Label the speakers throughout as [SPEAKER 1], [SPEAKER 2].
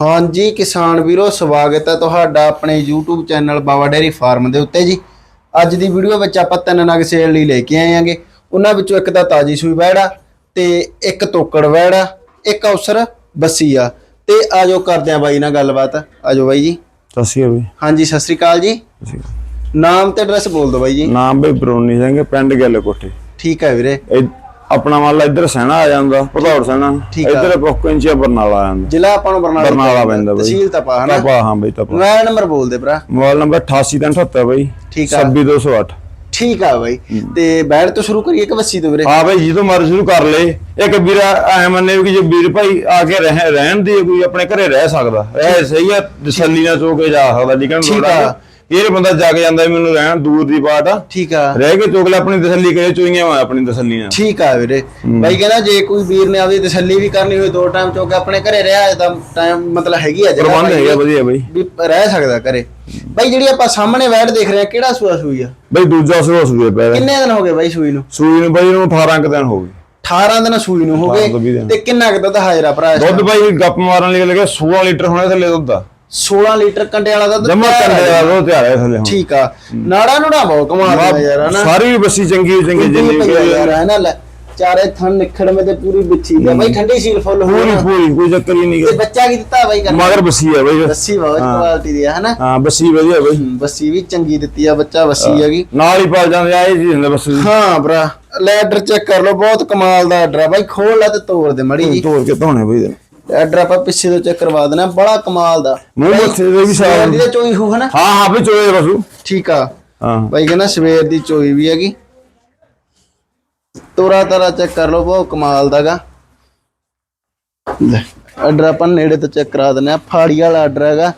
[SPEAKER 1] ਹਾਂਜੀ ਕਿਸਾਨ ਵੀਰੋ ਸਵਾਗਤ ਹੈ ਤੁਹਾਡਾ ਆਪਣੇ YouTube channel Bawa dairy farm ਦੇ ਉੱਤੇ ਜੀ। ਅੱਜ ਦੀ ਵੀਡੀਓ ਵਿੱਚ ਆਪਾਂ ਤਿੰਨ ਨਗ ਸੇਲ ਲਈ ਲੈ ਕੇ ਆਏ ਆਂਗੇ ਉਹਨਾਂ ਵਿੱਚੋਂ ਇੱਕ ਤਾਂ ਤਾਜੀ ਸੂਈ ਵੈੜਾ ਤੇ ਇੱਕ ਤੋਕੜ ਵੈੜਾ ਇੱਕ ਅਵਸਰ ਬੱਸੀ ਆ। ਤੇ ਆਜੋ ਕਰਦੇ ਆ ਬਾਈ ਨਾਲ ਗੱਲਬਾਤ। ਆਜੋ ਬਾਈ ਜੀ।
[SPEAKER 2] ਸਤਿ ਸ਼੍ਰੀ ਅਕਾਲ
[SPEAKER 1] ਹਾਂਜੀ ਸਤਿ ਸ੍ਰੀ ਅਕਾਲ ਜੀ। ਨਾਮ ਤੇ ਐਡਰੈਸ ਬੋਲ ਦਿਓ ਬਾਈ ਜੀ।
[SPEAKER 2] ਨਾਮ ਬਈ ਬਰੋਨੀ ਸਿੰਘ ਪਿੰਡ ਗੱਲ ਕੋਠੇ।
[SPEAKER 1] ਠੀਕ ਹੈ ਵੀਰੇ।
[SPEAKER 2] ਇਹ ਆਪਣਾ ਮੰਨ ਲਾ ਇੱਧਰ ਸੈਣਾ ਆ ਜਾਂਦਾ ਭਦੌੜ ਸੈਣਾ
[SPEAKER 1] ਠੀਕ ਆ।
[SPEAKER 2] ਇੱਧਰ ਕੋਕੰਚੀਆ ਬਰਨਾਲਾ ਆ ਜਾਂਦਾ।
[SPEAKER 1] ਜ਼ਿਲ੍ਹਾ ਆਪਾਂ ਨੂੰ ਬਰਨਾਲਾ
[SPEAKER 2] ਬਰਨਾਲਾ ਪੈਂਦਾ ਬਈ।
[SPEAKER 1] ਤਹਿਸੀਲ ਤਪਾ ਹਨਾ?
[SPEAKER 2] ਤਪਾ ਹਾਂ ਬਈ ਤਪਾ।
[SPEAKER 1] ਮੋਬਾਈਲ ਨੰਬਰ ਬੋਲ ਦੇ ਭਰਾ।
[SPEAKER 2] ਮੋਬਾਈਲ ਨੰਬਰ 8878 ਬਈ
[SPEAKER 1] ਠੀਕ ਆ।
[SPEAKER 2] 26208
[SPEAKER 1] ਠੀਕ ਆ ਬਾਈ। ਤੇ ਬੈੜ ਤੋਂ ਸ਼ੁਰੂ ਕਰੀਏ ਕਿ ਬੱਸੀ ਤੋਂ ਵੀਰੇ?
[SPEAKER 2] ਆ ਬਈ ਜੀ ਤੋਂ ਮਰ ਸ਼ੁਰੂ ਕਰ ਲੇ। ਇੱਕ ਵੀਰ ਐ ਮੰਨੇ ਵੀ ਕਿ ਜੇ ਵੀਰ ਭਾਈ ਆ ਕੇ ਰਹਿ ਰਹਿਣ ਦੀ ਕੋਈ ਆਪਣੇ ਘਰੇ ਰਹਿ ਸਕਦਾ। ਇਹ ਸਹੀ ਆ ਤਸੱਲੀ ਨਾਲ ਕੇ ਜਾ ਸਕਦਾ ਠੀਕ
[SPEAKER 1] ਆ।
[SPEAKER 2] ਇਹ ਬੰਦਾ ਜਾ ਕੇ ਜਾਂਦਾ ਮੈਨੂੰ ਰਹਿਣ ਦੂਰ ਦੀ ਬਾਤ ਆ।
[SPEAKER 1] ਠੀਕ ਆ।
[SPEAKER 2] ਰਹਿ ਕੇ ਚੋਕ ਲੈ ਆਪਣੀ ਤਸੱਲੀ ਕਰੇ ਚੋਈਆਂ ਵਾ ਆਪਣੀ ਤਸੱਲੀ ਨਾਲ।
[SPEAKER 1] ਠੀਕ ਆ ਵੀਰੇ। ਬਾਈ ਕਹਿੰਦਾ ਜੇ ਕੋਈ ਵੀਰ ਨੇ ਆਪਦੀ ਤਸੱਲੀ ਵੀ ਕਰਨੀ ਹੋਵੇ ਦੋ ਟਾਈਮ ਚੋਕੇ ਆਪਣੇ ਘਰੇ ਰਿਹਾ ਤਾਂ ਟਾਈਮ ਮਤਲਬ ਹੈਗੀ ਆ ਜਗ੍ਹਾ
[SPEAKER 2] ਪ੍ਰਬੰਧ ਹੈਗਾ ਵਧੀਆ ਬਈ।
[SPEAKER 1] ਵੀ ਰਹਿ ਸਕਦਾ ਘਰੇ। ਬਾਈ ਜਿਹੜੀ ਆਪਾਂ ਸਾਹਮਣੇ ਵੈਟ ਦੇਖ ਰਹੇ ਆ ਕਿਹੜਾ ਸੂਆ ਸੂਈ ਆ?
[SPEAKER 2] ਬਈ ਦੂਜਾ ਸੂਆ ਸੂਏ ਪੈ
[SPEAKER 1] ਕਿੰਨੇ ਦਿਨ ਹੋ ਗਏ ਬਾਈ ਸੂਈ ਨੂੰ?
[SPEAKER 2] ਸੂਈ ਨੂੰ ਬਈ ਨੂੰ 18 ਕੁ ਦਿਨ ਹੋ ਗਏ।
[SPEAKER 1] 18 ਦਿਨ ਸੂਈ ਨੂੰ ਹੋ
[SPEAKER 2] 18 ਤੋਂ ਵੀਹ
[SPEAKER 1] ਗਏ। ਤੇ ਕਿੰਨਾ ਕੁ ਦੁੱਧ ਹਾਜ਼ਰਾ ਭਰਾ
[SPEAKER 2] ਦੁੱਧ ਬਈ ਗੱਪ ਮਾਰਨ ਲਈ ਲੱਗੇ 16 ਲੀਟਰ ਹੋਣੇ ਥੱਲੇ ਦੁੱਧ ਦਾ।
[SPEAKER 1] 16 ਲੀਟਰ ਕੰਡੇ ਵਾਲਾ ਦੁੱਧ
[SPEAKER 2] ਜਮਾ
[SPEAKER 1] ਤਿਆਰ
[SPEAKER 2] ਕੰਡੇ। ਦਾ ਦੁੱਧ ਤਿਆਰ ਹੈ ਥੱਲੇ ਹੁਣ।
[SPEAKER 1] ਠੀਕ ਆ। ਨਾੜਾ ਨੂੜਾ ਬਹੁਤ ਕਮਾਲ ਦਾ ਯਾਰ ਹਨਾ?
[SPEAKER 2] ਸਾਰੀ ਬੱਸੀ ਚੰਗੀ ਚੰਗੀ ਜਿੰਨੀ ਕੋਈ
[SPEAKER 1] ਯਾਰ ਹੈ ਨਾ ਲੈ ਚਾਰੇ ਥਣ ਨਿਖੜ ਮੇ ਤੇ ਪੂਰੀ ਬਿੱਛੀ ਤੇ ਬਾਈ ਠੰਡੀ ਸੀਲ ਫੁੱਲ
[SPEAKER 2] ਪੂਰੀ
[SPEAKER 1] ਹੋਣੀ
[SPEAKER 2] ਪੂਰੀ ਕੋਈ ਚੱਕਰ ਹੀ ਨਹੀਂ
[SPEAKER 1] ਤੇ ਬੱਚਾ ਕੀ ਦਿੱਤਾ ਬਾਈ ਕਰ
[SPEAKER 2] ਮਗਰ ਬੱਸੀ ਆ ਬਈ।
[SPEAKER 1] ਬੱਸੀ ਬਹੁਤ ਕੁਆਲਿਟੀ ਦੀ ਆ ਹਨਾ?
[SPEAKER 2] ਹਾਂ ਬੱਸੀ ਵਧੀਆ ਬਈ।
[SPEAKER 1] ਬੱਸੀ ਵੀ ਚੰਗੀ ਦਿੱਤੀ ਆ ਬੱਚਾ ਬੱਸੀ ਹੈਗੀ।
[SPEAKER 2] ਨਾਲ ਹੀ ਪਲ ਜਾਂਦੇ ਆ ਇਹ ਜੀ ਹੁੰਦਾ ਬੱਸੀ
[SPEAKER 1] ਹਾਂ ਭਰਾ ਲੈਡਰ ਚੈੱਕ ਕਰ ਲਓ ਬਹੁਤ ਕਮਾਲ ਦਾ ਆਰਡਰ ਆ। ਬਾਈ ਖੋਲ ਲੈ ਤੇ ਤੋੜ ਦੇ ਮੜੀ ਜੀ
[SPEAKER 2] ਤੋੜ ਕੇ ਧੋਣੇ ਬਈ ਦੇ।
[SPEAKER 1] ਆਰਡਰ ਆਪਾਂ ਪਿੱਛੇ ਤੋਂ ਚੈੱਕ ਕਰਵਾ ਦੇਣਾ ਬੜਾ ਕਮਾਲ ਦਾ।
[SPEAKER 2] ਮੂੰਹ ਮੱਥੇ ਦੇ ਵੀ।
[SPEAKER 1] ਸਵੇਰ ਦੀ ਤਾਂ ਚੋਈ ਹੋ ਹਨਾ?
[SPEAKER 2] ਹਾਂ ਹਾਂ ਵੀ ਚੋਏ ਬਸੂ।
[SPEAKER 1] ਠੀਕ ਆ।
[SPEAKER 2] ਹਾਂ।
[SPEAKER 1] ਬਾਈ ਕਹਿੰਦਾ ਸਵੇਰ ਦੀ ਚੋਈ ਵੀ ਹੈਗੀ। ਤੋਰਾ ਤਾਰਾ ਚੈੱਕ ਕਰ ਲਓ ਬਹੁਤ ਕਮਾਲ ਦਾਗਾ ਲੈ ਆਰਡਰ ਆਪਾਂ ਨੇੜੇ ਤੋਂ ਚੈੱਕ ਕਰਾ ਦਿੰਦੇ ਆ। ਫਾੜੀ ਵਾਲਾ ਆਰਡਰ ਹੈਗਾ।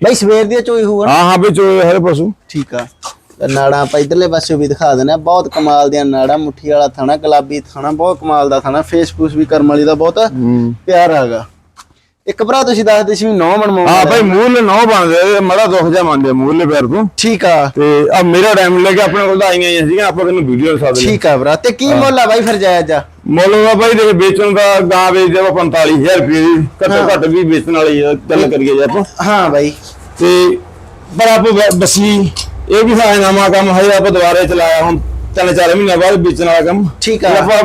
[SPEAKER 1] ਬਾਈ ਸਵੇਰ ਦੀ ਚੋਈ ਹੋਊਗਾ?
[SPEAKER 2] ਹਾਂ ਹਾਂ ਵੀ ਚੋਏ ਹਰੇ ਪਸ਼ੂ
[SPEAKER 1] ਠੀਕ ਆ। ਤੇ ਨਾੜਾਂ ਆਪਾਂ ਇਧਰਲੇ ਪਾਸੇ ਵੀ ਦਿਖਾ ਦਿੰਦੇ ਆ ਬਹੁਤ ਕਮਾਲ ਦੀਆਂ ਨਾੜਾਂ ਮੁੱਠੀ ਵਾਲਾ ਥਾਣਾ ਗੁਲਾਬੀ ਥਾਣਾ ਬਹੁਤ ਕਮਾਲ ਦਾ ਥਾਣਾ। ਫੇਸ ਫੂਸ ਵੀ ਕਰਮ ਵਾਲੀ ਦਾ ਬਹੁਤ ਪਿਆਰਾ ਹੈਗਾ। ਇੱਕ ਭਰਾ ਤੁਸੀਂ ਦੱਸਦੇ ਸੀ ਵੀ ਨੌ ਮਨਮੋਹ
[SPEAKER 2] ਹਾਂ ਭਾਈ ਮੂਲ ਨੌ ਬਣਦੇ ਮੜਾ ਦੁੱਖ ਜਾ ਮੰਨਦੇ ਮੂਲੇ ਪੈਰ ਤੋਂ।
[SPEAKER 1] ਠੀਕ ਆ।
[SPEAKER 2] ਤੇ ਆ ਮੇਰਾ ਟਾਈਮ ਲੱਗਾ ਆਪਣੇ ਕੋਲ ਤਾਂ ਆਈਆਂ ਹੀ ਸੀਗੀਆਂ ਆਪਾਂ ਤੈਨੂੰ ਵੀਡੀਓ ਦਿਖਾ ਦਿੰਦੇ।
[SPEAKER 1] ਠੀਕ ਆ ਭਰਾ। ਤੇ ਕੀ ਮੁੱਲ ਆ ਬਾਈ ਫਿਰ ਜਾਇਜ਼ ਆ
[SPEAKER 2] ਮੁੱਲ ਦਾ ਭਾਈ ਦੇਖ ਵੇਚਣ ਦਾ ਗਾਂ ਵੇਚਦੇ ਆਪਾਂ 45000 ਰੁਪਏ ਦੀ ਘੱਟੋ ਘੱਟ ਵੀ ਵੇਚਣ ਵਾਲੀ ਗੱਲ ਕਰੀਏ ਜੇ ਆਪਾਂ।
[SPEAKER 1] ਹਾਂ ਬਾਈ।
[SPEAKER 2] ਤੇ ਪਰ ਆਪਾਂ ਬਸੀ ਇਹ ਵੀ ਸਾਡਾ ਨਵਾਂ ਕੰਮ ਹੈ ਆਪਾਂ ਦੁਬਾਰੇ ਚਲਾਇਆ ਹੁਣ ਤਿੰਨ ਚਾਰ ਮਹੀਨੇ ਬਾਅਦ ਵੇਚਣ ਵਾਲਾ ਕੰਮ।
[SPEAKER 1] ਠੀਕ ਆ।
[SPEAKER 2] ਆਪਾਂ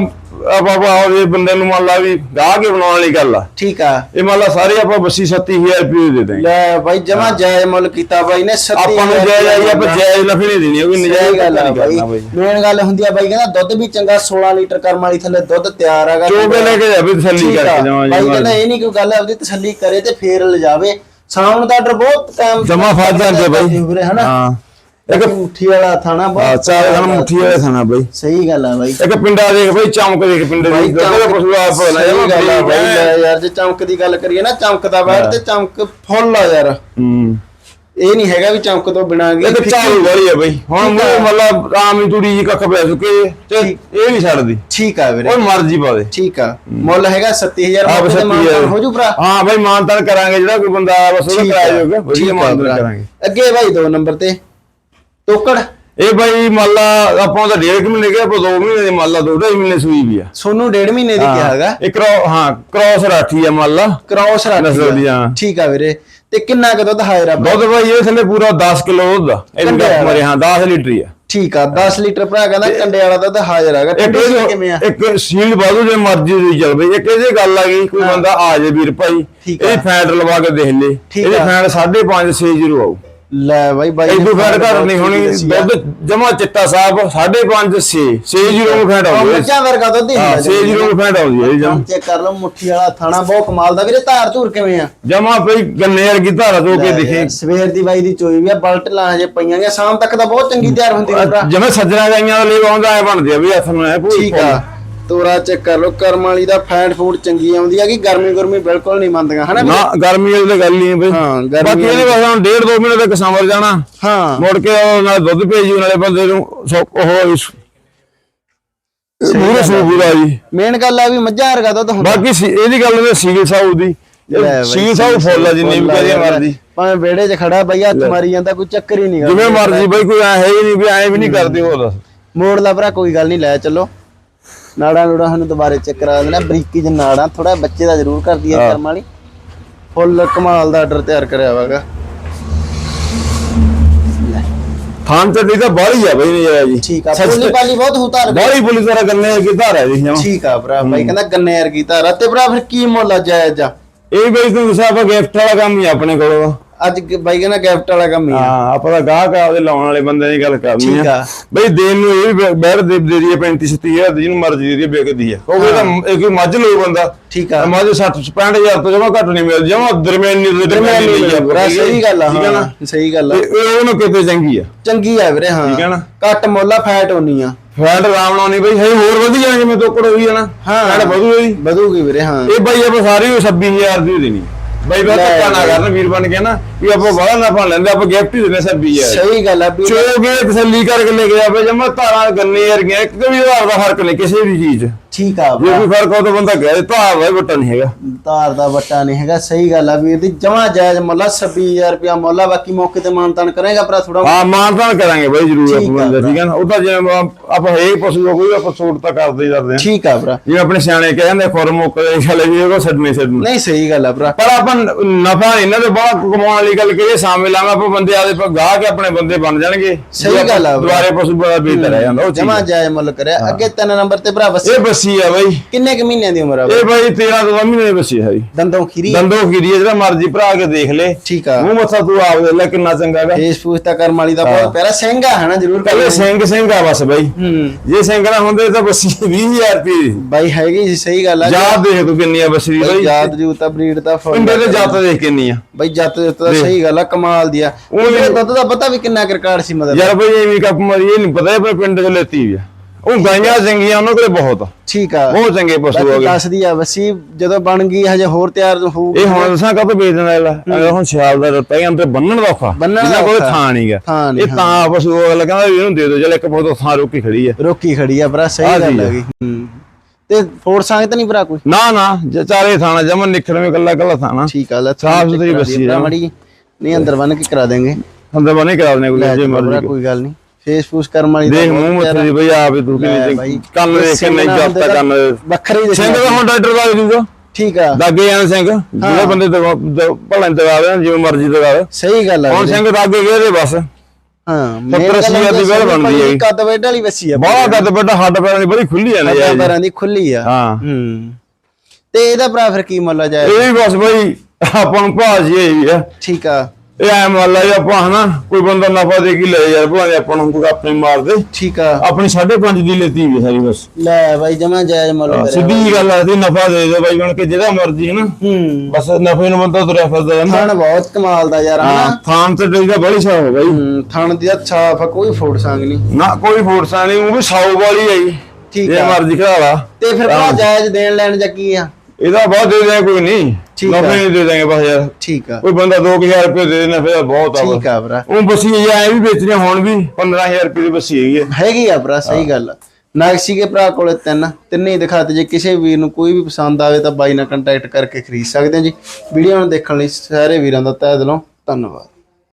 [SPEAKER 2] ਆਪਾਂ ਆਪਾਂ ਇਹ ਬੰਦੇ ਨੂੰ ਮੰਨ ਲਾ ਵੀ ਗਾਹ ਕੇ ਬਣਾਉਣ ਵਾਲੀ ਗੱਲ ਆ।
[SPEAKER 1] ਠੀਕ ਆ।
[SPEAKER 2] ਇਹ ਮੰਨ ਲਾ ਸਾਰੇ ਆਪਾਂ ਬਸੀ 37000 ਰੁਪਏ ਦੇ ਦੇਂਗੇ।
[SPEAKER 1] ਲੈ ਬਾਈ ਜਮਾ ਜਾਇਜ਼ ਮੁੱਲ ਕੀਤਾ ਬਾਈ ਨੇ 37
[SPEAKER 2] ਆਪਾਂ ਨੂੰ ਜਾਇਜ਼ ਆਈ ਆਪਾਂ ਜਾਇਜ਼ ਲਫੀ ਨਹੀਂ ਦੇਣੀ ਕੋਈ
[SPEAKER 1] ਸਹੀ
[SPEAKER 2] ਨਜਾਇਜ਼
[SPEAKER 1] ਗੱਲ ਆ ਬਾਈ। ਮੇਨ ਗੱਲ ਹੁੰਦੀ ਆ ਬਾਈ ਕਹਿੰਦਾ ਦੁੱਧ ਵੀ ਚੰਗਾ 16 ਲੀਟਰ ਕਰਮ ਵਾਲੀ ਥੱਲੇ ਦੁੱਧ ਤਿਆਰ ਹੈਗਾ।
[SPEAKER 2] ਚੋ ਕੇ ਲੈ ਕੇ ਜਾਵੇ ਤਸੱਲੀ। ਕਰਕੇ ਜਾਵਾਂ
[SPEAKER 1] ਬਾਈ ਕਹਿੰਦਾ ਇਹ ਨਹੀਂ ਕੋਈ ਗੱਲ ਆਪਦੀ ਤਸੱਲੀ ਕਰੇ ਤੇ ਫੇਰ ਲਿਜਾਵੇ। ਨੂੰ ਤਾਂ ਆਰਡਰ ਬਹੁਤ ਟਾਈਮ
[SPEAKER 2] ਜਮਾ ਫਸ ਜਾਂਦੇ ਬਾਈ।
[SPEAKER 1] ਹਨਾ?
[SPEAKER 2] ਹਾਂ।
[SPEAKER 1] ਇੱਕ ਮੁੱਠੀ ਵਾਲਾ ਥਾਣਾ
[SPEAKER 2] ਆ
[SPEAKER 1] ਬਹੁਤ
[SPEAKER 2] ਚਾਰ ਹਨ ਮੁੱਠੀ ਵਾਲੇ ਥਾਣਾ ਬਾਈ।
[SPEAKER 1] ਸਹੀ ਗੱਲ ਆ ਬਾਈ।
[SPEAKER 2] ਇੱਕ ਪਿੰਡਾ ਦੇਖ ਬਾਈ ਚਮਕ ਦੇਖ ਪਿੰਡੇ ਦੀ। ਦੁੱਧ ਪਸ਼ੂ ਆਪ
[SPEAKER 1] ਗੱਲ ਆ ਬਾਈ ਯਾਰ ਜੇ ਚਮਕ ਦੀ ਗੱਲ ਕਰੀਏ ਨਾ ਚਮਕ ਦਾ ਬੈਠ ਤੇ ਚਮਕ ਫੁੱਲ ਆ ਯਾਰ।
[SPEAKER 2] ਹੂੰ।
[SPEAKER 1] ਇਹ ਨਹੀਂ ਹੈਗਾ ਵੀ ਚਮਕ ਤੋਂ ਬਿਨਾਂ ਗਈ
[SPEAKER 2] ਇਹ ਚਾਲੂ ਵਾਲੀ ਹੈ ਬਾਈ। ਹੁਣ
[SPEAKER 1] ਆ।
[SPEAKER 2] ਮੂੰਹ ਮਤਲਬ ਆਮ ਹੀ ਤੂੜੀ ਜੀ ਕੱਖ ਪੈ ਚੁੱਕੇ ਤੇ ਇਹ ਨਹੀਂ ਛੱਡਦੀ।
[SPEAKER 1] ਠੀਕ ਆ ਵੀਰੇ।
[SPEAKER 2] ਉਹ ਮਰਜ਼ੀ ਪਾ ਦੇ।
[SPEAKER 1] ਠੀਕ ਆ। ਮੁੱਲ ਹੈਗਾ 37000
[SPEAKER 2] ਆਪ
[SPEAKER 1] ਰੁਪਏ ਤੇ ਮਾਨਤਾਨ ਹੋ ਜੂ ਭਰਾ।
[SPEAKER 2] ਹਾਂ ਬਾਈ ਮਾਨਤਾਨ ਕਰਾਂਗੇ ਜਿਹੜਾ ਕੋਈ ਬੰਦਾ ਬਸ ਉਹਦਾ ਕਰਾਇਆ
[SPEAKER 1] ਆ
[SPEAKER 2] ਜਾਊਗਾ ਵਧੀਆ
[SPEAKER 1] ਆ
[SPEAKER 2] ਮਾਨਤਾਨ। ਕਰਾਂਗੇ।
[SPEAKER 1] ਅੱਗੇ ਭਾਈ ਦੋ ਨੰਬਰ ਤੇ। ਟੋਕੜ
[SPEAKER 2] ਇਹ ਬਾਈ ਮੰਨ ਲਾ ਆਪਾਂ ਤਾਂ ਡੇਢ ਕੁ ਮਹੀਨੇ ਗਏ ਆਪਾਂ 2 ਮਹੀਨੇ ਦੇ ਮੰਨ ਲਾ ਦੋ ਢਾਈ ਮਹੀਨੇ ਸੂਈ ਵੀ ਆ।
[SPEAKER 1] ਸੋਨੂੰ ਡੇਢ ਮਹੀਨੇ ਦੀ ਕਿਹਾ ਹੈਗਾ।
[SPEAKER 2] ਇਹ ਕਰੋ ਹਾਂ ਕ੍ਰੋਸ ਰਾਠੀ ਆ ਮੰਨ ਲਾ।
[SPEAKER 1] ਕ੍ਰਾਸ
[SPEAKER 2] ਨਸਲ ਦੀ, ਹਾਂ।
[SPEAKER 1] ਠੀਕ ਆ ਵੀਰੇ। ਤੇ ਕਿੰਨਾ ਕੁ ਦੁੱਧ ਹਾਜ਼ਰ ਆ
[SPEAKER 2] ਦੁੱਧ ਬਾਈ ਇਹ ਥੱਲੇ ਪੂਰਾ 10 ਕਿਲੋ ਦੁੱਧ ਆ। ਇਹ
[SPEAKER 1] ਕੰਡੇ ਵਾਲਾ।
[SPEAKER 2] ਮਰੇ ਹਾਂ 10 ਲੀਟਰ ਹੀ ਆ।
[SPEAKER 1] ਠੀਕ ਆ 10 ਲੀਟਰ ਭਰਾ ਕਹਿੰਦਾ ਕੰਡੇ ਵਾਲਾ ਦੁੱਧ ਹਾਜ਼ਰ ਹੈਗਾ।
[SPEAKER 2] ਇੱਕ
[SPEAKER 1] ਠੰਡੀ ਕਿਵੇਂ ਆ?
[SPEAKER 2] ਇੱਕ ਸੀਲ ਬਾਦੂ ਜੇ ਮਰਜ਼ੀ ਦੀ ਚੱਲ ਬਈ। ਇੱਕ ਇਹਦੇ ਗੱਲ ਆ ਗਈ ਕੋਈ ਬੰਦਾ ਆ ਜੇ ਵੀਰ ਭਾਈ।
[SPEAKER 1] ਠੀਕ ਆ।
[SPEAKER 2] ਇਹ ਫੈਟ ਲਵਾ ਕੇ ਦੇਖ ਲੇ।
[SPEAKER 1] ਠੀਕ
[SPEAKER 2] ਇਹਦੇ
[SPEAKER 1] ਆ।
[SPEAKER 2] ਫੈਟ 5.5 60 ਆਊ।
[SPEAKER 1] ਲੈ ਬਾਈ ਬਾਈ
[SPEAKER 2] ਇਹ
[SPEAKER 1] ਨੇ
[SPEAKER 2] ਤੋਂ ਫੈਟ ਘੱਟ ਨਹੀਂ ਹੋਣੀ। ਦੁੱਧ ਜਮਾ ਚਿੱਟਾ ਸਾਫ਼ 5.5 6 6 0 ਨੂੰ ਫੈਟ ਆਉਂਦੀ
[SPEAKER 1] ਮੱਝਾਂ ਵਰਗਾ ਦੁੱਧ ਹੀ
[SPEAKER 2] ਹਾਂ
[SPEAKER 1] ਹੁੰਦਾ
[SPEAKER 2] 6 0 ਨੂੰ ਫੈਟ ਆਉਂਦੀ ਹੈ ਜਮ।
[SPEAKER 1] ਚੈੱਕ ਕਰ ਲਓ ਮੁੱਠੀ ਵਾਲਾ ਥਾਣਾ ਬਹੁਤ ਕਮਾਲ ਦਾ। ਵੀਰੇ ਧਾਰ ਧੂਰ ਕਿਵੇਂ ਆ?
[SPEAKER 2] ਜਮਾ ਪਈ ਗੰਨੇ ਵਰਗੀ ਧਾਰਾ ਤੋਂ ਕੇ ਦਿਖੇ।
[SPEAKER 1] ਸਵੇਰ ਦੀ ਬਾਈ ਦੀ ਚੋਈ ਵੀ ਆ ਬਲਟ ਲਾਂ ਹਜੇ ਪਈਆਂ ਗਿਆ ਸ਼ਾਮ ਤੱਕ ਤਾਂ ਬਹੁਤ ਚੰਗੀ ਤਿਆਰ ਹੁੰਦੀ ਹੈ
[SPEAKER 2] ਜਿਵੇਂ ਸੱਜਣਾ ਗਾਈਆਂ ਦਾ ਆਉਂਦਾ ਐ ਬਣਦੀ ਆ ਵੀ ਹੱਥ ਨੂੰ ਐ ਪੂਰੀ
[SPEAKER 1] ਠੀਕ ਆ। ਤੋਰਾ ਚੈੱਕ ਕਰ ਲਓ ਕਰਮ ਵਾਲੀ ਦਾ ਫੈਟ ਫੂਡ ਚੰਗੀ ਆਉਂਦੀ ਆ ਕਿ ਗਰਮੀ ਗਰਮੀ ਬਿਲਕੁਲ ਨਹੀਂ ਮੰਨਦੀਆਂ ਹਨਾ
[SPEAKER 2] ਨਾ ਗਰਮੀ ਵਾਲੀ ਤਾਂ ਗੱਲ ਹੀ ਨਹੀਂ ਬਈ।
[SPEAKER 1] ਹਾਂ, ਗਰਮੀ
[SPEAKER 2] ਬਾਕੀ ਇਹਦੇ ਬਸ ਹੁਣ ਡੇਢ ਦੋ ਮਹੀਨੇ ਤੱਕ ਸੰਵਰ ਜਾਣਾ।
[SPEAKER 1] ਹਾਂ।
[SPEAKER 2] ਮੁੜ ਕੇ ਨਾਲ ਦੁੱਧ ਭੇਜੂ ਨਾਲੇ ਬੰਦੇ ਨੂੰ ਉਹ ਇਸ ਮੂਰੇ ਸੂਬੂਰਾ ਜੀ
[SPEAKER 1] ਮੇਨ ਗੱਲ ਆ ਵੀ ਮੱਝਾਂ ਵਰਗਾ ਦੁੱਧ ਹੁੰਦਾ।
[SPEAKER 2] ਬਾਕੀ ਇਹਦੀ ਗੱਲ ਨੇ ਸੀਲ ਸਾਊ ਦੀ।
[SPEAKER 1] ਲੈ ਬਾਈ,
[SPEAKER 2] ਸੀਲ ਸਾਊ ਫੁੱਲ ਆ ਜਿੰਨੀ ਵੀ ਮਰਜ਼ੀ।
[SPEAKER 1] ਭਾਵੇਂ ਵਿਹੜੇ 'ਚ ਖੜਾ ਬਈ ਹੱਥ ਮਾਰੀ ਜਾਂਦਾ ਕੋਈ ਚੱਕਰ ਹੀ ਨਹੀਂ
[SPEAKER 2] ਜਿਵੇਂ ਮਰਜ਼ੀ ਬਈ ਕੋਈ ਐ ਹੈ ਹੀ ਨਹੀਂ ਵੀ ਐ ਵੀ ਨਹੀਂ ਕਰਦੇ ਦੱਸ।
[SPEAKER 1] ਮੋੜ ਲਾ ਭਰਾ ਕੋਈ ਗੱਲ ਨਹੀਂ ਲੈ ਚੱਲੋ। ਨਾੜਾਂ ਨੂੜਾਂ ਸਾਨੂੰ ਦੁਬਾਰੇ ਚੈੱਕ ਕਰਾ ਦੇਣਾ ਬਰੀਕੀ ਚ ਨਾੜਾਂ ਥੋੜਾ ਬੱਚੇ ਦਾ ਜ਼ਰੂਰ ਕਰਦੀ ਹੈ। ਕਰਮ ਵਾਲੀ। ਫੁੱਲ ਕਮਾਲ ਦਾ ਆਰਡਰ ਤਿਆਰ ਕਰਿਆ ਹੋਵੇਗਾ
[SPEAKER 2] ਥਾਂ ਤੇ ਦੀ ਤਾਂ ਬਾਹਲੀ ਆ ਬਈ ਨਹੀਂ ਜੀ।
[SPEAKER 1] ਠੀਕ ਆ ਫੁੱਲੀ ਪਾਲੀ ਬਹੁਤ ਹੁਤਾਰ
[SPEAKER 2] ਬਾਹਲੀ ਪੁਲਿਸ ਵਾਲਾ ਗੰਨੇ ਕੀ ਧਾਰ ਹੈ ਜੀ।
[SPEAKER 1] ਠੀਕ ਆ ਭਰਾ ਬਾਈ ਕਹਿੰਦਾ ਗੰਨੇ ਵਰਗੀ ਧਾਰਾ ਤੇ ਭਰਾ ਫਿਰ ਕੀ ਮੁੱਲ ਆ ਜਾਇਜ਼ ਆ?
[SPEAKER 2] ਇਹ ਬਈ ਤੂੰ ਦੱਸਿਆ ਆਪਾਂ ਗਿਫਟ ਵਾਲਾ ਕੰਮ ਹੀ ਆ ਆਪਣੇ ਕੋਲ।
[SPEAKER 1] ਅੱਜ ਬਾਈ ਕਹਿੰਦਾ ਗਿਫਟ ਵਾਲਾ ਕੰਮ ਹੀ ਆ।
[SPEAKER 2] ਹਾਂ ਆਪਾਂ ਤਾਂ ਗਾਹਕ ਆ ਉਹਦੇ ਲਾਉਣ ਵਾਲੇ ਬੰਦੇ ਦੀ ਗੱਲ ਕਰਨੀ ਆ। ਬਈ ਦੇਣ ਨੂੰ ਇਹ ਵੀ ਬੈਰ ਦੇ ਦੇ ਦੀ 35 30000 ਦੀ ਜਿਹਨੂੰ ਮਰਜ਼ੀ ਦੇ ਦੀ ਵਿਕਦੀ ਆ। ਉਹ ਇਹਦਾ ਇਹ ਕੋਈ ਮੱਝ ਲੋ ਬੰਦਾ।
[SPEAKER 1] ਠੀਕ ਆ।
[SPEAKER 2] ਮੱਝ 60 65000 ਤੋਂ ਜਮਾ ਘੱਟ ਨਹੀਂ ਮਿਲਦੀ ਜਮਾ ਦਰਮਿਆਨੀ ਦੇ ਦਰਮਿਆਨੀ ਲਈ ਆ।
[SPEAKER 1] ਭਰਾ ਸਹੀ ਗੱਲ ਆ
[SPEAKER 2] ਠੀਕ ਆ ਨਾ?
[SPEAKER 1] ਹਾਂ, ਸਹੀ ਗੱਲ ਆ।
[SPEAKER 2] ਤੇ ਉਹ ਉਹਨੂੰ ਕਿਤੇ ਚੰਗੀ ਆ।
[SPEAKER 1] ਚੰਗੀ ਆ ਵੀਰੇ ਹਾਂ।
[SPEAKER 2] ਠੀਕ ਆ ਨਾ?
[SPEAKER 1] ਘੱਟ ਮੁੱਲ ਆ ਫੈਟ ਹੋਣੀ ਆ।
[SPEAKER 2] ਫੈਟ ਨਹੀਂ ਬਈ ਹੈ ਹੋਰ ਵਧੀ ਜਾਣੀ ਜਿਵੇਂ ਤੋਕੜ ਹੋਈ ਨਾ।
[SPEAKER 1] ਹਾਂ।
[SPEAKER 2] ਫੈਟ ਵਧੂ ਜੀ
[SPEAKER 1] ਵਧੂਗੀ ਵੀਰੇ ਹਾਂ।
[SPEAKER 2] ਇਹ ਬਾਈ ਆਪਾਂ ਸਾਰੀ ਉਹ 26000 ਦੀ ਦੇਣੀ ਬਾਈ ਬਸ
[SPEAKER 1] ਲੈ
[SPEAKER 2] ਧੱਕਾ ਨਾ। ਕਰਨ ਵੀਰ ਬਣ ਕੇ ਨਾ ਵੀ ਆਪਾਂ ਬਾਹਲਾ ਨਾ ਪਾ ਲੈਂਦੇ ਆਪਾਂ ਗਿਫਟ ਹੀ ਦਿੰਦੇ 26000
[SPEAKER 1] ਸਹੀ ਗੱਲ ਆ ਵੀ
[SPEAKER 2] ਚੋਗੇ ਤਸੱਲੀ ਕਰਕੇ ਲੈ ਕੇ ਜਾਵੇ ਜਮਾ ਤਾਰਾਂ ਗੰਨੇ ਵਰਗੀਆਂ ਇੱਕ ਵੀ ਹਜ਼ਾਰ ਦਾ ਫ਼ਰਕ ਨਹੀਂ ਕਿਸੇ ਵੀ ਚੀਜ਼ 'ਚ
[SPEAKER 1] ਠੀਕ ਆ
[SPEAKER 2] ਜੇ ਕੋਈ ਫ਼ਰਕ ਹੋ ਤਾਂ ਬੰਦਾ ਕਹੇ ਧਾਰ ਦਾ ਵੱਟਾ ਨਹੀਂ ਹੈਗਾ।
[SPEAKER 1] ਧਾਰ ਦਾ ਵੱਟਾ ਨਹੀਂ ਹੈਗਾ ਸਹੀ ਗੱਲ ਆ ਵੀਰ ਦੀ। ਜਮਾ ਜਾਇਜ਼ ਮੁੱਲ ਆ 26000 ਰੁਪਿਆ ਮੁੱਲ ਆ ਬਾਕੀ ਮੌਕੇ ਤੇ ਮਾਨਤਾਨ ਕਰੇਗਾ ਭਰਾ ਥੋੜਾ
[SPEAKER 2] ਹਾਂ ਮਾਨਤਾਨ ਕਰਾਂਗੇ ਬਾਈ ਜਰੂਰ
[SPEAKER 1] ਠੀਕ
[SPEAKER 2] ਆਪਾਂ
[SPEAKER 1] ਆ
[SPEAKER 2] ਠੀਕ ਉਹ ਤਾਂ ਜਿਵੇਂ ਆਪਾਂ- ਹੇਕ ਪਸ਼ੂ ਕੋਈ ਆਪਾਂ ਸੂਟ ਤਾਂ ਕਰਦੇ ਕਰਦੇ ਹਾਂ
[SPEAKER 1] ਠੀਕ ਆ ਭਰਾ।
[SPEAKER 2] ਜਿਵੇਂ ਆਪਣੇ ਸਿਆਣੇ ਕਹਿੰਦੇ ਖੁਰ ਮੁੱਕ ਦੇ ਛਲੇ ਵੀ ਉਹ ਛੱਡਨੇ ਛੱਡਨੇ
[SPEAKER 1] ਨਹੀਂ ਸਹੀ ਗੱਲ ਆ ਭਰਾ।
[SPEAKER 2] ਪਰ ਆਪਾਂ ਨਫਾ ਇਹਨਾਂ ਦੇ ਬਾਹਰ ਕਮਾਉਣ ਵਾਲੀ ਗੱਲ ਕਰੀਏ ਸਾਹਮਣੇ ਲਾਵਾਂ ਆਪਾਂ ਬੰਦੇ ਆਦੇ ਪਰ ਗਾਹ ਕੇ ਆਪਣੇ ਬੰਦੇ ਬਣ ਜਾਣਗੇ।
[SPEAKER 1] ਸਹੀ
[SPEAKER 2] ਜੇ
[SPEAKER 1] ਗੱਲ ਆ।
[SPEAKER 2] ਦੁਬਾਰੇ ਪਸ਼ੂ ਬੜਾ ਬਿਹਤਰ ਰਹਿ ਜਾਂਦਾ ਉਹ
[SPEAKER 1] ਜਮਾ ਜਾਇਜ਼ ਮੁੱਲ ਕਰਿਆ। ਅੱਗੇ ਤਿੰਨ ਨੰਬਰ ਤੇ ਭਰਾ ਬਸ
[SPEAKER 2] ਇਹ ਬੱਸੀ ਆ ਬਾਈ।
[SPEAKER 1] ਕਿੰਨੇ ਕੁ ਮਹੀਨਿਆਂ ਦੀ ਉਮਰ ਆ
[SPEAKER 2] ਇਹ ਬਾਈ 13 ਤੋਂ ਮਹੀਨੇ ਦੀ ਬੱਸੀ ਹੈ ਜੀ
[SPEAKER 1] ਦੰਦੋਂ ਖੀਰੀ
[SPEAKER 2] ਦੰਦੋ ਖੀਰੀ ਹੈ, ਜਿਹੜਾ ਮਰਜ਼ੀ ਭਰਾ ਕੇ ਦੇਖ ਲੈ।
[SPEAKER 1] ਠੀਕ ਆ।
[SPEAKER 2] ਮੂੰਹ ਮੱਥਾ ਤੂੰ ਆਪ ਦੇਖ ਲੈ ਕਿੰਨਾ ਚੰਗਾ ਹੈਗਾ
[SPEAKER 1] ਫੇਸ ਫੂਸ ਤਾਂ ਕਰਮ ਵਾਲੀ ਦਾ ਬਹੁਤ ਪਿਆਰਾ ਸਿੰਘ ਆ ਹਨਾ ਜ਼ਰੂਰ ਕਰ
[SPEAKER 2] ਸਿੰਘ ਸਿੰਘ ਆ ਬਸ ਬਾਈ।
[SPEAKER 1] ਹੂੰ।
[SPEAKER 2] ਜੇ ਸਿੰਘ ਨਾ ਹੁੰਦੇ ਤਾਂ ਬੱਸੀ 20000 ਰੁਪਏ। ਦੀ
[SPEAKER 1] ਬਾਈ ਹੈਗੀ ਜੀ ਸਹੀ ਗੱਲ ਆ।
[SPEAKER 2] ਯਾਦ ਦੇਖ ਤੂੰ ਕਿੰਨੀ ਆ ਬੱਸੀ ਦੀ
[SPEAKER 1] ਬਾਈ
[SPEAKER 2] ਬਾਈ।
[SPEAKER 1] ਜਾਤ ਜੂਤਾ ਬਰੀਡ ਦਾ ਫੁੱਲ
[SPEAKER 2] ਪਿੰਡੇ ਤੇ ਜਾਤ ਦੇਖ ਕਿੰਨੀ ਆ।
[SPEAKER 1] ਬਾਈ ਜੱਤ ਜੁੱਤ ਦਾ ਸਹੀ ਗੱਲ ਆ ਕਮਾਲ ਦੀ ਆ।
[SPEAKER 2] ਉਹ
[SPEAKER 1] ਦੁੱਧ ਦਾ ਪਤਾ ਵੀ ਕਿੰਨਾ ਰਿਕਾਰਡ ਸੀ ਮਤਲਬ?
[SPEAKER 2] ਯਾਰ ਬਈ ਐਵੇਂ ਕੱਪ ਮਾਰੀ ਇਹ ਨਹੀਂ ਪਤਾ ਆਪਣੇ ਪਿੰਡ ਚ ਲੈਤੀ ਵੀ ਆ। ਉਹ ਗਾਈਆਂ ਚੰਗੀਆਂ ਉਹਨਾਂ ਕੋਲੇ ਬਹੁਤ ਆ।
[SPEAKER 1] ਠੀਕ ਆ।
[SPEAKER 2] ਬਹੁਤ ਚੰਗੇ ਪਸ਼ੂ ਹੋ
[SPEAKER 1] ਬਾਕੀ
[SPEAKER 2] ਗਏ
[SPEAKER 1] ਦੱਸਦੀ ਆ ਵਸੀ ਜਦੋਂ ਬਣ ਗਈ ਹਜੇ ਹੋਰ ਤਿਆਰ ਹੋਊਗੀ
[SPEAKER 2] ਇਹ ਹੁਣ ਦੱਸਾਂ ਕਦੋਂ ਵੇਚ ਦੇਣਾ ਇਹਲਾ ਅਗਰ ਹੁਣ ਸਿਆਲ ਦਾ ਰੁਪਏ ਤੇ ਬੰਨਣ ਦਾ ਔਖਾ।
[SPEAKER 1] ਬੰਨਣ ਦਾ
[SPEAKER 2] ਕੋਲ
[SPEAKER 1] ਔਖਾ।
[SPEAKER 2] ਥਾਂ ਨਹੀਂਗਾ
[SPEAKER 1] ਥਾਂ ਨੀ,
[SPEAKER 2] ਇਹ ਤਾਂ ਪਸ਼ੂ ਅਗਲਾ ਕਹਿੰਦਾ ਵੀ ਇਹਨੂੰ ਦੇ ਦਿਓ ਚਲ ਇੱਕ ਬਹੁਤ ਥਾਂ ਰੋਕੀ ਖੜੀ ਆ।
[SPEAKER 1] ਰੋਕੀ ਖੜੀ ਆ ਭਰਾ ਸਹੀ
[SPEAKER 2] ਆ
[SPEAKER 1] ਗੱਲ
[SPEAKER 2] ਜੀ ਆ।
[SPEAKER 1] ਹੈਗੀ। ਹੂੰ। ਤੇ ਫੋਰ ਸੰਗ ਤਾਂ ਨਹੀਂ ਭਰਾ ਕੋਈ?
[SPEAKER 2] ਨਾ ਨਾ ਜੇ ਚਾਰੇ ਥਾਣਾ ਜਮਨ ਨਿਖਰਵੇਂ ਕੱਲਾ ਕੱਲਾ ਥਾਣਾ।
[SPEAKER 1] ਠੀਕ ਆ ਲੈ
[SPEAKER 2] ਸਾਫ਼ ਸੁਥਰੀ ਬੱਸੀ ਆ।
[SPEAKER 1] ਮੜੀ ਨਹੀਂ ਅੰਦਰ ਬੰਨ ਕੇ ਕਰਾ ਦੇਂਗੇ
[SPEAKER 2] ਅੰਦਰ ਬਣੇ ਕਰਾ ਦਨੇ ਕੋਈ ਜੇ ਮਰਜ਼ੀ
[SPEAKER 1] ਕੋਈ ਗੱਲ ਨਹੀਂ। ਫੇਸ ਫੂਸ ਕਰਮ ਵਾਲੀ ਦਾ
[SPEAKER 2] ਦੇਖ
[SPEAKER 1] ਬਹੁਤ
[SPEAKER 2] ਮੂੰਹ। ਮੱਥੇ ਦੀ ਬਈ ਆਪ ਹੀ ਤੂੰ
[SPEAKER 1] ਲੈ
[SPEAKER 2] ਕਿੰਨੀ ਦੇਖ। ਕੇ ਨਹੀਂ ਜਪਤਾ ਕੰਨ
[SPEAKER 1] ਵੱਖਰਾ
[SPEAKER 2] ਸਿੰਘ ਦਾ ਹੁਣ ਡਾਕਟਰ ਦਾ ਜੂਗਾ
[SPEAKER 1] ਠੀਕ ਆ।
[SPEAKER 2] ਦਾਗੇ ਜਾਣ ਸਿੰਘ ਜਿਹੜੇ ਬੰਦੇ ਭਲਾ ਦਗਾ ਦੇਣ ਜਿਵੇਂ ਮਰਜ਼ੀ ਦਗਾ ਦੇ
[SPEAKER 1] ਸਹੀ ਗੱਲ ਆ
[SPEAKER 2] ਹੁਣ। ਸਿੰਘ ਦਾਗੇ ਗਏ ਦੇ ਬਸ।
[SPEAKER 1] ਹਾਂ
[SPEAKER 2] ਹਜ਼ਾਰ ਦੀ ਬਿੱਲ ਬਣਦੀ ਹੈ।
[SPEAKER 1] ਕੱਦ ਬੈਡ ਵਾਲੀ ਬੱਸੀ ਆ
[SPEAKER 2] ਬਾਹਲਾ ਕੱਦ ਵੱਡਾ ਹੱਡ ਪੈਰਾਂ ਦੀ ਬੜੀ ਖੁੱਲੀ ਜਾਂਦੀ ਹੈ
[SPEAKER 1] ਅੱਧਾ ਪੈਰਾਂ ਦੀ ਖੁੱਲੀ ਆ।
[SPEAKER 2] ਹਾਂ।
[SPEAKER 1] ਹੂੰ। ਤੇ ਇਹਦਾ ਭਰਾ ਫਿਰ ਕੀ ਮੁੱਲ ਆ ਜਾਏ
[SPEAKER 2] ਇਹ ਵੀ ਬਸ ਬਈ ਆਪਾਂ ਨੂੰ ਭਾਜੀ ਹੀ ਆ।
[SPEAKER 1] ਠੀਕ ਆ।
[SPEAKER 2] ਇਹ ਐ ਮੰਨ ਲਾ ਜੀ ਆਪਾਂ ਹਨਾ ਕੋਈ ਬੰਦਾ ਨਫਾ ਦੇ ਕੇ ਲੈ ਯਾਰ ਭਲਾ ਆਪਾਂ ਨੂੰ ਕੋਈ ਆਪਣੇ ਮਾਰ ਦੇ।
[SPEAKER 1] ਠੀਕ ਆ।
[SPEAKER 2] ਆਪਣੀ 5.5 ਦੀ ਲੈਤੀ ਵੀ ਸਾਰੀ ਬਸ।
[SPEAKER 1] ਲੈ ਬਾਈ ਜਮਾ ਜਾਇਜ਼ ਮੁੱਲ ਕਰਿਆ
[SPEAKER 2] ਸਿੱਧੀ ਜਿਹੀ ਗੱਲ ਆ ਦੀ ਨਫਾ ਦੇ ਦੇ ਬਾਈ ਬਣ ਕੇ ਜਿਹਦਾ ਮਰਜ਼ੀ ਹੈ ਨਾ
[SPEAKER 1] ਹੂੰ।
[SPEAKER 2] ਬਸ ਨਫੇ ਨੂੰ ਬੰਦਾ ਤੁਰਿਆ ਫਿਰਦਾ ਰਹਿੰਦਾ
[SPEAKER 1] ਥਣ ਬਹੁਤ ਕਮਾਲ ਦਾ ਯਾਰ
[SPEAKER 2] ਹਾਂ
[SPEAKER 1] ਹਨਾ
[SPEAKER 2] ਥਾਂ ਤੇ ਡੇਗਾ ਬੜੀ ਸਾਹ ਹੋ ਬਾਈ।
[SPEAKER 1] ਹੂੰ ਥਣ ਦੀ ਤਾਂ ਛਾਪ ਆ ਕੋਈ ਫੋੜ ਸੰਗ ਨਹੀਂ।
[SPEAKER 2] ਨਾ ਕੋਈ ਫੋਰਸਾ ਨਹੀਂ ਉਹ ਵੀ 100 ਵਾਲੀ ਹੈ ਜੀ।
[SPEAKER 1] ਠੀਕ
[SPEAKER 2] ਜੇ
[SPEAKER 1] ਆ।
[SPEAKER 2] ਮਰਜ਼ੀ ਖੜਾ ਲਾ
[SPEAKER 1] ਤੇ ਫਿਰ ਭਰਾ ਜਾਇਜ਼ ਦੇਣ ਲੈਣ ਜਾਂ ਕੀ ਆ?
[SPEAKER 2] ਇਹਦਾ ਬਾਅਦ ਦੇ ਦੇ ਕੋਈ ਨਹੀਂ।
[SPEAKER 1] ਠੀਕ ਆ।
[SPEAKER 2] ਨਹੀਂ ਦੇ ਦੇਂਗੇ ਬਸ ਯਾਰ।
[SPEAKER 1] ਠੀਕ ਆ।
[SPEAKER 2] ਕੋਈ ਬੰਦਾ 2000 ਰੁਪਏ ਦੇ ਦੇਣਾ ਫਿਰ ਬਹੁਤ ਆ ਬਸ।
[SPEAKER 1] ਠੀਕ ਆ ਭਰਾ।
[SPEAKER 2] ਉਹ ਬੱਸੀ ਇਹ ਵੀ ਵੇਚਣੀ ਹੁਣ ਵੀ 15000 ਰੁਪਏ ਦੀ ਬੱਸੀ ਹੈਗੀ ਹੈ
[SPEAKER 1] ਹੈਗੀ ਆ ਭਰਾ ਸਹੀ ਗੱਲ ਆ। ਨਾਗਸੀ ਕੇ ਭਰਾ ਕੋਲੇ ਤਿੰਨ ਤਿੰਨੇ ਹੀ ਦਿਖਾਤੇ ਜੇ ਕਿਸੇ ਵੀਰ ਨੂੰ ਕੋਈ ਵੀ ਪਸੰਦ ਆਵੇ ਤਾਂ ਬਾਈ ਨਾਲ ਕੰਟੈਕਟ ਕਰਕੇ ਖਰੀਦ ਸਕਦੇ ਆ ਜੀ। ਵੀਡੀਓ ਨੂੰ ਦੇਖਣ ਲਈ ਸਾਰੇ ਵੀਰਾਂ ਦਾ ਤਹਿ ਦਿਲੋਂ ਧੰਨਵਾਦ।